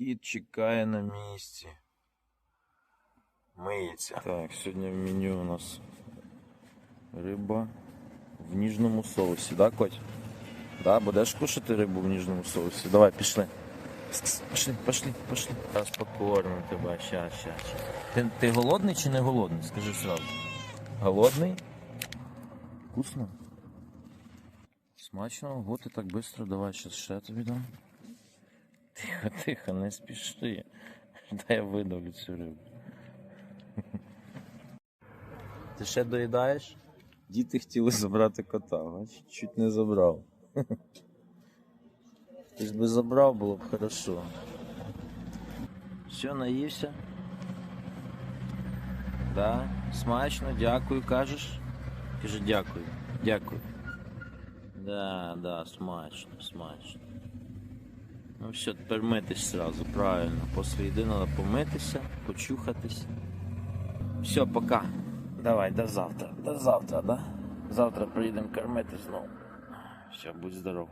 Кіт чекає на місці. Миється. Так, сьогодні в меню у нас риба в ніжному соусі, да, Коть? Да, будеш кушати рибу в ніжному соусі? Давай, пішли. Кс-кс, Пошли, пошли, пошли. Зараз покормимо тебе, ща, ща, ща. Ти, ти голодний чи не голодний? Скажи сразу. Голодний? Вкусно? Смачно, ого, ти так швидко, давай щас ще тобі дам. Тихо, тихо, не спіши. Дай я видавлю цю рибу. Ти ще доїдаєш? Діти хотіли забрати кота, бач, чуть не забрав. Ти ж би забрав, було б хорошо. Все, наївся? Да, смачно, дякую, кажеш? Кажи дякую, дякую. Да, да, смачно, смачно. Ну все, тепер митись сразу, правильно. Після їди треба помитися, почухатись. Все, пока. Давай, до завтра. До завтра, да? Завтра приїдемо кормити знову. Все, будь здоров.